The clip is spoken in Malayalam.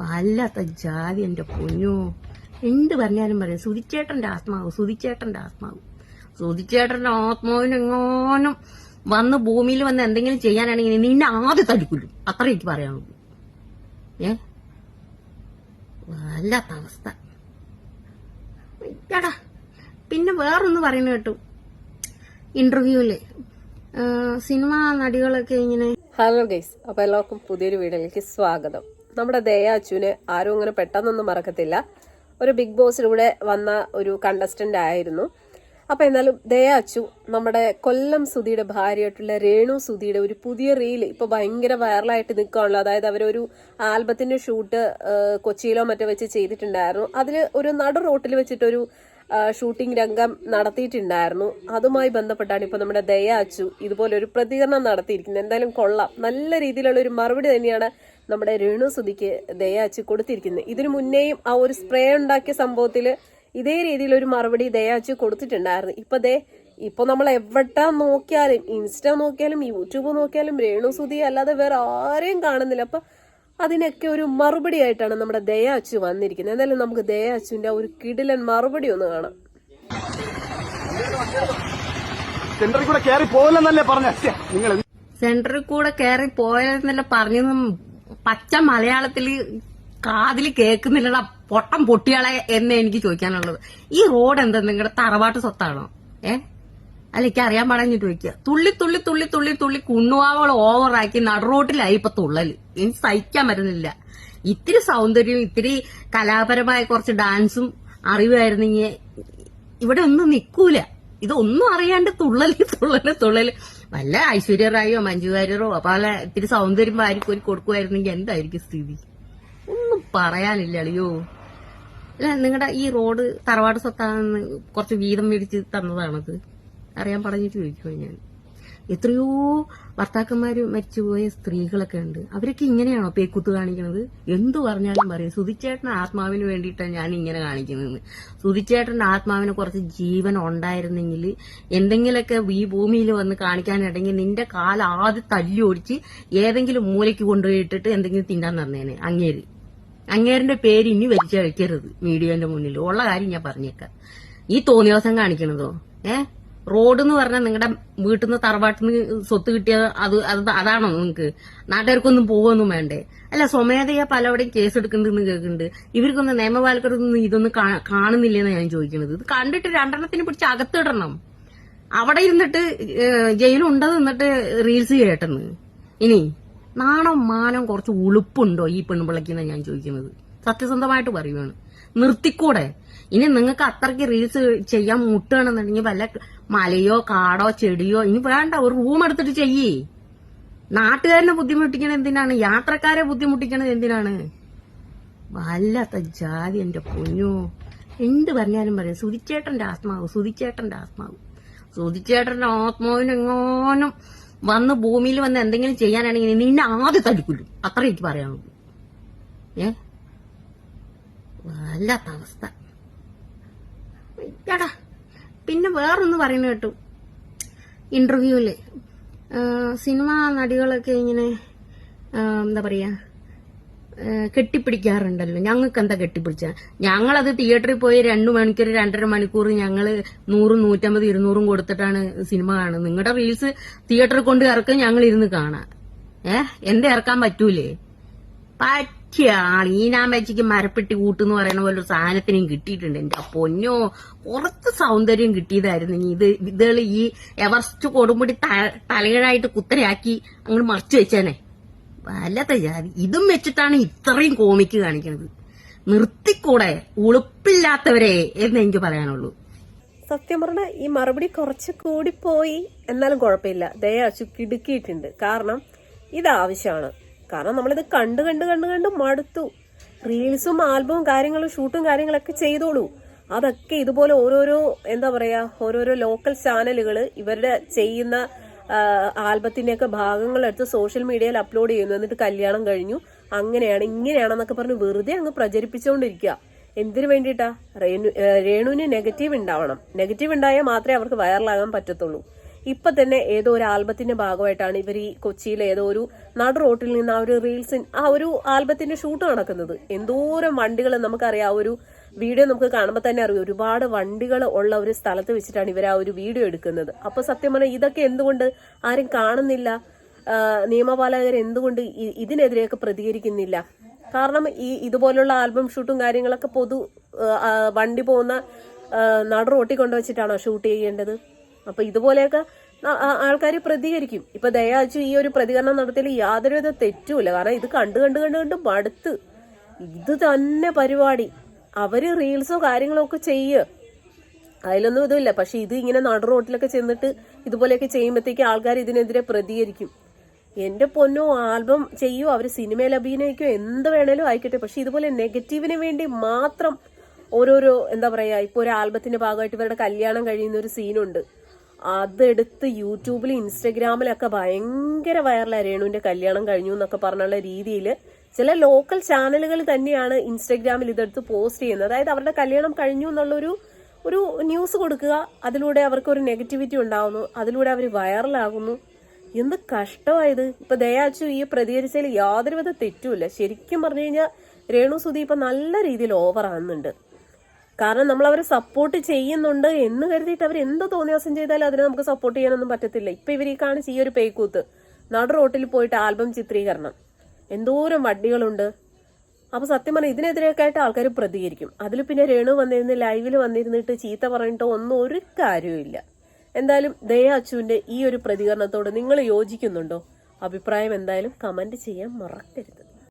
വല്ലാത്ത ജാതി എന്റെ പൊന്നു. എന്ത് പറഞ്ഞാലും പറയാം. സുതിച്ചേട്ടന്റെ ആത്മാവ് സുതിച്ചേട്ടന്റെ ആത്മാവ്. സുതിച്ചേട്ടന്റെ ആത്മാവിനെങ്ങാനും വന്ന് ഭൂമിയിൽ വന്ന് എന്തെങ്കിലും ചെയ്യാനാണെങ്കിൽ നിന്നെ ആദ്യം തടിക്കൊല്ലും. അത്ര എനിക്ക് പറയാനുള്ളൂ. ഏ? വല്ലാത്ത അവസ്ഥ. എടാ പിന്നെ വേറൊന്ന് പറയുന്ന കേട്ടു. ഇന്റർവ്യൂൽ. സിനിമാ നടികളൊക്കെ ഇങ്ങനെ ഹലോ ഗൈസ് അപ്പൊ എല്ലാവർക്കും പുതിയൊരു വീഡിയോയിലേക്ക് സ്വാഗതം. നമ്മുടെ ദയ അച്ചുവിനെ ആരും അങ്ങനെ പെട്ടെന്നൊന്നും മറക്കത്തില്ല. ഒരു ബിഗ് ബോസിലൂടെ വന്ന ഒരു കണ്ടസ്റ്റന്റ് ആയിരുന്നു. അപ്പോൾ എന്നാലും ദയ അച്ചു നമ്മുടെ കൊല്ലം സുധിയുടെ ഭാര്യയായിട്ടുള്ള രേണു സുധിയുടെ ഒരു പുതിയ റീൽ ഇപ്പൊ ഭയങ്കര വൈറലായിട്ട് നിൽക്കുകയാണല്ലോ. അതായത് അവരൊരു ആൽബത്തിന്റെ ഷൂട്ട് കൊച്ചിയിലോ മറ്റോ വെച്ച് ചെയ്തിട്ടുണ്ടായിരുന്നു. അതിൽ ഒരു നടു റോട്ടിൽ വെച്ചിട്ടൊരു ഷൂട്ടിംഗ് രംഗം നടത്തിയിട്ടുണ്ടായിരുന്നു. അതുമായി ബന്ധപ്പെട്ടാണ് ഇപ്പൊ നമ്മുടെ ദയ അച്ചു ഇതുപോലെ ഒരു പ്രതികരണം നടത്തിയിരിക്കുന്നത്. എന്തായാലും കൊള്ളാം. നല്ല രീതിയിലുള്ള ഒരു മറുപടി തന്നെയാണ് നമ്മുടെ രേണു സുധിക്ക് ദയാച്ച് കൊടുത്തിരിക്കുന്നത് ഇതിനു മുന്നേയും ആ ഒരു സ്പ്രേ ഉണ്ടാക്കിയ സംഭവത്തിൽ ഇതേ രീതിയിൽ ഒരു മറുപടി ദയാച്ച് കൊടുത്തിട്ടുണ്ടായിരുന്നു. ഇപ്പൊ ദേ ഇപ്പൊ നമ്മൾ എവിടെ നോക്കിയാലും ഇൻസ്റ്റ നോക്കിയാലും യൂട്യൂബ് നോക്കിയാലും രേണു സുധി അല്ലാതെ വേറെ ആരെയും കാണുന്നില്ല. അപ്പൊ അതിനൊക്കെ ഒരു മറുപടി ആയിട്ടാണ് നമ്മുടെ ദയാച്ചു വന്നിരിക്കുന്നത്. എന്തായാലും നമുക്ക് ദയാച്ചുവിന്റെ ഒരു കിടിലൻ മറുപടി ഒന്ന് കാണാം. സെന്ററിൽ കൂടെ കയറി പോകില്ലെന്നല്ലേ പറഞ്ഞു? നിങ്ങൾ സെന്ററിൽ കൂടെ കയറി പറഞ്ഞതും പച്ച മലയാളത്തിൽ കാതിൽ കേൾക്കുന്നില്ലടാ പൊട്ടം പൊട്ടിയാളെ എന്നെ എനിക്ക് ചോദിക്കാനുള്ളത്. ഈ റോഡ് എന്താ നിങ്ങളുടെ തറവാട്ട് സ്വത്താണോ? ഏ? അല്ല എനിക്ക് അറിയാൻ പാടാഞ്ഞിട്ട് ചോദിക്കുക തുള്ളി തുള്ളി തുള്ളി തുള്ളി തുള്ളി കുണ്ണുവാവകൾ ഓവറാക്കി നടുറോട്ടിലായി ഇപ്പൊ തുള്ളൽ. എനിക്ക് സഹിക്കാൻ പറ്റുന്നില്ല. ഇത്തിരി സൗന്ദര്യവും ഇത്തിരി കലാപരമായ കുറച്ച് ഡാൻസും അറിവായിരുന്നെങ്കിൽ ഇവിടെ ഒന്നും നിൽക്കൂല ഇതൊന്നും അറിയാണ്ട് തുള്ളൽ തുള്ളൽ തുള്ളൽ. വല്ല ഐശ്വര്യ റായോ മഞ്ജു വാര്യറോ പല ഇത്തിരി സൗന്ദര്യം ഒരു കൊടുക്കുമായിരുന്നെങ്കിൽ എന്തായിരിക്കും സ്ഥിതി? ഒന്നും പറയാനില്ല അളിയോ. അല്ല നിങ്ങളുടെ ഈ റോഡ് തറവാട് സ്വത്താണെന്ന് കുറച്ച് വീതം മേടിച്ച് തന്നതാണത്. അറിയാൻ പറഞ്ഞിട്ട് ചോദിക്കുമോ ഞാൻ. എത്രയോ ഭർത്താക്കന്മാർ മരിച്ചുപോയ സ്ത്രീകളൊക്കെ ഉണ്ട്. അവരൊക്കെ ഇങ്ങനെയാണോ പേക്കുത്ത് കാണിക്കുന്നത്? എന്തു പറഞ്ഞാലും പറയും. സുതിച്ചേട്ടൻ ആത്മാവിന് വേണ്ടിയിട്ടാണ് ഞാൻ ഇങ്ങനെ കാണിക്കുന്നത്. സുതിച്ചേട്ടന്റെ ആത്മാവിന് കുറച്ച് ജീവൻ ഉണ്ടായിരുന്നെങ്കിൽ എന്തെങ്കിലുമൊക്കെ ഈ ഭൂമിയിൽ വന്ന് കാണിക്കാനിടങ്ങി നിന്റെ കാല ആദ്യം തല്ലി ഓടിച്ച് ഏതെങ്കിലും മൂലയ്ക്ക് കൊണ്ടുപോയിട്ടിട്ട് എന്തെങ്കിലും തിന്നാൻ തന്നേനെ. അങ്ങേര്. അങ്ങേരിന്റെ പേര് ഇനി വലിച്ചു വെക്കരുത് മീഡിയന്റെ മുന്നിൽ. ഉള്ള കാര്യം ഞാൻ പറഞ്ഞേക്കാം. ഈ തോന്നിയവസം കാണിക്കണതോ? ഏ? റോഡ് എന്ന് പറഞ്ഞാൽ നിങ്ങളുടെ വീട്ടിൽ നിന്ന് തറവാട്ടിൽ നിന്ന് സ്വത്ത് കിട്ടിയത് അത് അത് അതാണോ നിങ്ങൾക്ക് നാട്ടുകാർക്കൊന്നും പോവൊന്നും വേണ്ടേ? അല്ല സ്വമേധയാ പലവിടെയും കേസ് എടുക്കുന്നുണ്ടെന്ന് കേൾക്കുന്നുണ്ട് ഇവർക്കൊന്നും നിയമപാലകരൊന്നും ഇതൊന്നും കാണുന്നില്ലെന്ന് ഞാൻ ചോദിക്കുന്നത് ഇത് കണ്ടിട്ട് രണ്ടെണ്ണത്തിന് പിടിച്ച് അകത്തിടണം. അവിടെ ഇരുന്നിട്ട് ജയിലുണ്ടത് നിന്നിട്ട് റീൽസ് ചെയ്യട്ടെന്ന് ഇനി നാണം മാനം കുറച്ച് ഉളുപ്പുണ്ടോ ഈ പെൺപിളയ്ക്കുന്ന ഞാൻ ചോദിക്കുന്നത് സത്യസന്ധമായിട്ട് പറയുവാണ്. നിർത്തിക്കൂടെ? ഇനി നിങ്ങൾക്ക് അത്രയ്ക്ക് റീൽസ് ചെയ്യാൻ മുട്ടുകയാണെന്നുണ്ടെങ്കിൽ വല്ല മലയോ കാടോ ചെടിയോ ഇനി വേണ്ട ഒരു റൂം എടുത്തിട്ട് ചെയ്യേ. നാട്ടുകാരനെ ബുദ്ധിമുട്ടിക്കണത് എന്തിനാണ്? യാത്രക്കാരെ ബുദ്ധിമുട്ടിക്കണത് എന്തിനാണ്? വല്ലാത്ത ജാതി എന്റെ പൊന്നു. എന്ത് പറഞ്ഞാലും പറയും. സുതിച്ചേട്ടന്റെ ആത്മാവ് സുതിച്ചേട്ടന്റെ ആത്മാവ്. സുതിച്ചേട്ടന്റെ ആത്മാവിന് എങ്ങാനും വന്ന് ഭൂമിയിൽ വന്ന് എന്തെങ്കിലും ചെയ്യാനാണെങ്കിൽ നിന്നെ ആദ്യം തടിക്കുള്ളൂ അത്ര എനിക്ക് പറയാനുള്ളൂ. ഏ? വല്ലാത്ത അവസ്ഥ. എടാ പിന്നെ വേറൊന്ന് പറയുന്നു കേട്ടു. ഇന്റർവ്യൂൽ. സിനിമാ നടികളൊക്കെ ഇങ്ങനെ എന്താ പറയാ കെട്ടിപ്പിടിക്കാറുണ്ടല്ലോ. ഞങ്ങൾക്ക് എന്താ കെട്ടിപ്പിടിച്ച? ഞങ്ങളത് തിയേറ്ററിൽ പോയി രണ്ടു മണിക്കൂർ രണ്ടര മണിക്കൂർ ഞങ്ങൾ നൂറും നൂറ്റമ്പത് ഇരുന്നൂറും കൊടുത്തിട്ടാണ് സിനിമ കാണുന്നത്. നിങ്ങളുടെ റീൽസ് തിയേറ്ററിൽ കൊണ്ട് ഇറക്കും ഞങ്ങൾ ഇരുന്ന് കാണാം. ഏഹ് എന്റെ ഇറക്കാൻ പറ്റൂലേ? പറ്റിയ ഞാൻ വെച്ചിക്ക് മരപ്പെട്ടി കൂട്ടെന്ന് പറയുന്ന പോലെ ഒരു സാധനത്തിനും കിട്ടിയിട്ടുണ്ട്. എന്റെ പൊന്നോ കുറച്ച് സൗന്ദര്യം കിട്ടിയതായിരുന്നു ഇനി ഇത്. ഇതുകൾ ഈ എവർസ്റ്റ് കൊടുമുടി തലകീഴായിട്ട് കുത്തരയാക്കി അങ്ങോട്ട് മറച്ചു വെച്ചേനെ. വല്ലാത്ത ജാതി. ഇതും വെച്ചിട്ടാണ് ഇത്രയും കോമിക്ക് കാണിക്കുന്നത് നിർത്തിക്കൂടെ? ഉളുപ്പില്ലാത്തവരെ എന്ന് എനിക്ക് പറയാനുള്ളൂ. സത്യം പറഞ്ഞാൽ ഈ മറുപടി കുറച്ച് പോയി. എന്നാലും കുഴപ്പമില്ല. ദയ കിടുക്കിയിട്ടുണ്ട്. കാരണം ഇത് ആവശ്യമാണ് കാരണം നമ്മളിത് കണ്ട് കണ്ട് കണ്ട് കണ്ട് മടുത്തു. റീൽസും ആൽബവും കാര്യങ്ങളും ഷൂട്ടും കാര്യങ്ങളൊക്കെ ചെയ്തോളൂ. അതൊക്കെ ഇതുപോലെ ഓരോരോ എന്താ പറയാ ഓരോരോ ലോക്കൽ ചാനലുകൾ ഇവരുടെ ചെയ്യുന്ന ആൽബത്തിന്റെയൊക്കെ ഭാഗങ്ങൾ എടുത്ത് സോഷ്യൽ മീഡിയയിൽ അപ്ലോഡ് ചെയ്യുന്നു. എന്നിട്ട് കല്യാണം കഴിഞ്ഞു. അങ്ങനെയാണ് ഇങ്ങനെയാണെന്നൊക്കെ പറഞ്ഞ് വെറുതെ അങ്ങ് പ്രചരിപ്പിച്ചുകൊണ്ടിരിക്കുക എന്തിനു വേണ്ടിയിട്ടാ? രേണു രേണുവിന് നെഗറ്റീവ് ഉണ്ടാവണം. നെഗറ്റീവ് ഉണ്ടായാൽ മാത്രമേ അവർക്ക് വൈറലാകാൻ പറ്റത്തുള്ളൂ. ഇപ്പൊ തന്നെ ഏതോ ഒരു ആൽബത്തിന്റെ ഭാഗമായിട്ടാണ് ഇവർ ഈ കൊച്ചിയിലെ ഏതോ ഒരു നടു റോട്ടിൽ നിന്ന് ആ ഒരു റീൽസ് ആ ഒരു ആൽബത്തിന്റെ ഷൂട്ട് നടക്കുന്നത്. എന്തോരം വണ്ടികൾ നമുക്കറിയാം ആ ഒരു വീഡിയോ നമുക്ക് കാണുമ്പോൾ തന്നെ അറിയാം. ഒരുപാട് വണ്ടികൾ ഉള്ള ഒരു സ്ഥലത്ത് വെച്ചിട്ടാണ് ഇവർ ആ ഒരു വീഡിയോ എടുക്കുന്നത്. അപ്പൊ സത്യം പറഞ്ഞാൽ ഇതൊക്കെ എന്തുകൊണ്ട് ആരും കാണുന്നില്ല? നിയമപാലകർ എന്തുകൊണ്ട് ഇതിനെതിരെയൊക്കെ പ്രതികരിക്കുന്നില്ല? കാരണം ഈ ഇതുപോലുള്ള ആൽബം ഷൂട്ടും കാര്യങ്ങളൊക്കെ പൊതു വണ്ടി പോകുന്ന നടു റോട്ടി കൊണ്ടുവച്ചിട്ടാണോ ഷൂട്ട് ചെയ്യേണ്ടത്? അപ്പൊ ഇതുപോലെയൊക്കെ ആൾക്കാർ പ്രതികരിക്കും. ഇപ്പൊ ദയാച്ചു ഈ ഒരു പ്രതികരണം നടത്തിയിൽ യാതൊരുവിധ തെറ്റുമില്ല. കാരണം ഇത് കണ്ട് കണ്ട് കണ്ട് കണ്ട് മടുത്ത്. ഇത് തന്നെ പരിപാടി. അവർ റീൽസോ കാര്യങ്ങളോ ഒക്കെ ചെയ്യുക അതിലൊന്നും ഇതുമില്ല. പക്ഷെ ഇത് ഇങ്ങനെ നടു റോട്ടിലൊക്കെ ചെന്നിട്ട് ഇതുപോലെയൊക്കെ ചെയ്യുമ്പോഴത്തേക്ക് ആൾക്കാർ ഇതിനെതിരെ പ്രതികരിക്കും. എന്റെ പൊന്നോ ആൽബം ചെയ്യോ അവർ സിനിമയിൽ അഭിനയിക്കോ എന്ത് വേണേലും ആയിക്കോട്ടെ. പക്ഷെ ഇതുപോലെ നെഗറ്റീവിന് വേണ്ടി മാത്രം ഓരോരോ എന്താ പറയാ ഇപ്പൊ ഒരു ആൽബത്തിന്റെ ഭാഗമായിട്ട് ഇവരുടെ കല്യാണം കഴിയുന്ന ഒരു സീനുണ്ട്. അതെടുത്ത് യൂട്യൂബിലും ഇൻസ്റ്റഗ്രാമിലൊക്കെ ഭയങ്കര വൈറലായി രേണുവിന്റെ കല്യാണം കഴിഞ്ഞു എന്നൊക്കെ പറഞ്ഞുള്ള രീതിയിൽ ചില ലോക്കൽ ചാനലുകൾ തന്നെയാണ് ഇൻസ്റ്റഗ്രാമിൽ ഇതെടുത്ത് പോസ്റ്റ് ചെയ്യുന്നത്. അതായത് അവരുടെ കല്യാണം കഴിഞ്ഞു എന്നുള്ളൊരു ഒരു ന്യൂസ് കൊടുക്കുക അതിലൂടെ അവർക്ക് ഒരു നെഗറ്റിവിറ്റി ഉണ്ടാകുന്നു അതിലൂടെ അവർ വൈറലാകുന്നു. എന്ത് കഷ്ടമായത്. ഇപ്പൊ ദയാച്ചു ഈ പ്രതികരിച്ചതിൽ യാതൊരുവിധ തെറ്റുമില്ല. ശരിക്കും പറഞ്ഞു കഴിഞ്ഞാൽ രേണു സുധി ഇപ്പൊ നല്ല രീതിയിൽ ഓവർ ആകുന്നുണ്ട് കാരണം നമ്മൾ അവരെ സപ്പോർട്ട് ചെയ്യുന്നുണ്ട് എന്ന് കരുതിയിട്ട് അവർ എന്ത് തോന്നിയാസം ചെയ്താലും അതിനെ നമുക്ക് സപ്പോർട്ട് ചെയ്യാനൊന്നും പറ്റത്തില്ല. ഇപ്പൊ ഇവർ ഈ കാണിച്ച് ഈ ഒരു പേക്കൂത്ത് നടു റോട്ടിൽ പോയിട്ട് ആൽബം ചിത്രീകരണം. എന്തോരം വണ്ടികളുണ്ട്. അപ്പൊ സത്യം പറഞ്ഞാൽ ഇതിനെതിരെയൊക്കെ ആയിട്ട് ആൾക്കാർ പ്രതികരിക്കും. അതിൽ പിന്നെ രേണു വന്നിരുന്ന് ലൈവിൽ വന്നിരുന്നിട്ട് ചീത്ത പറഞ്ഞിട്ടോ ഒന്നും ഒരു കാര്യവുമില്ല എന്തായാലും ദയ അച്ചുവിന്റെ ഈ ഒരു പ്രതികരണത്തോട് നിങ്ങൾ യോജിക്കുന്നുണ്ടോ? അഭിപ്രായം എന്തായാലും കമന്റ് ചെയ്യാൻ മറക്കരുത്.